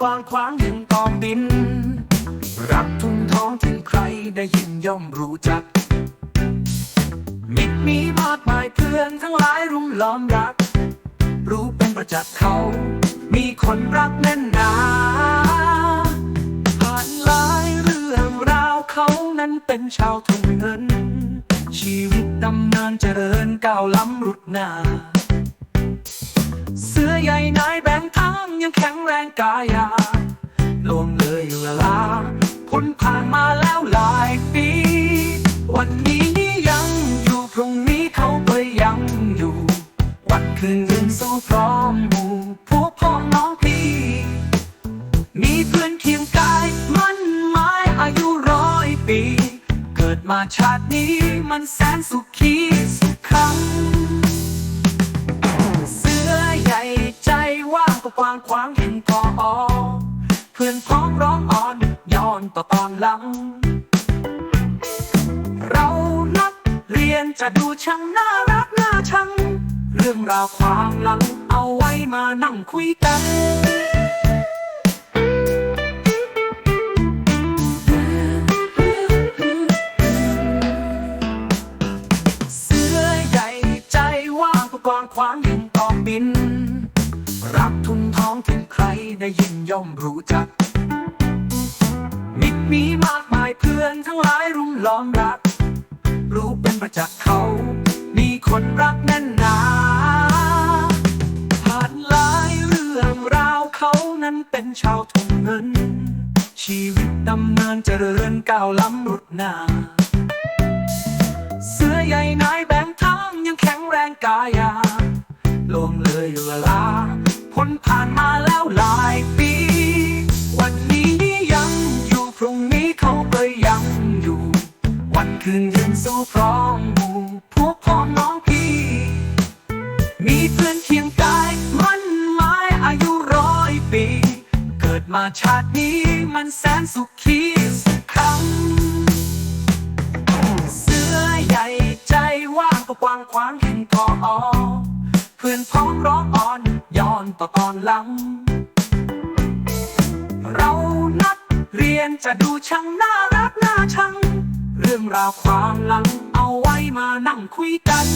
ขวางแห่งกองดิน รักทุ่งท้องที่ใครได้ยินย่อมรู้จัก มิตรมีมากมายเพื่อนทั้งหลายรุมล้อมรัก รู้เป็นประจักษ์เขา มีคนรักแน่นหนาผ่านหลายเรื่องราวเขานั้นเป็นชาวทุ่งเงิน ชีวิตดำเนินเจริญก้าวล้ำรุดหน้า ใหญ่นายแบงค์ทั้งยังแข็งแรงกายาลวงเลยเวลาพ้นผ่านมาแล้วหลายปี วันนี้นี่ยังอยู่พรุ่งนี้เขาก็ยังอยู่ วันคืนยืนสู้พร้อมหมู่พวกพ้องน้องพี่มีเพื่อนเคียงกายมันหมายอายุร้อยปี เกิดมาชาตินี้มันแสนสุขีสุขขังางก็กว้างขวางห็นพออเพื่อนพ้องร้องอ่อนย้อนต่อตอนหลัง เรานักเรียนจะดูช่างน่ารักน่าชัง เรื่องราวความหลังเอาไว้มานั่งคุยกันเสือใหญ่ใจว่างก็กว้างขวางยิ่งกองบิน ได้ยินย่อมรู้จัก มิตรมีมากมายเพื่อนทั้งหลายรุมล้อมรัก รู้เป็นประจักษ์เขา มีคนรักแน่นหนาผ่านหลายเรื่องราวเขานั้นเป็นชาวทุ่งเงิน ชีวิตดำเนินเจริญก้าวล้ำรุดหน้าเสื้อใหญ่นายแบงค์ทั้งยังแข็งแรงกายาลงเลยเวลาพ้นผ่านมา วันคืนยืนสู้พร้อมหมู่พวกพ้องน้องพี่ มีเพื่อนเคียงกายมันหมายอายุร้อยปี เกิดมาชาตินี้มันแสนสุขีสุขขังเสื้อใหญ่ใจว่างก็กว้างขวางเห็นพออเพื่อนพ้องร้องอ่อนย้อนต่อตอนหลังเรานัดเรียนจะดูช่างน่ารักน่าชัง เรื่องราวความหลัง เอาไว้มานั่งคุยกัน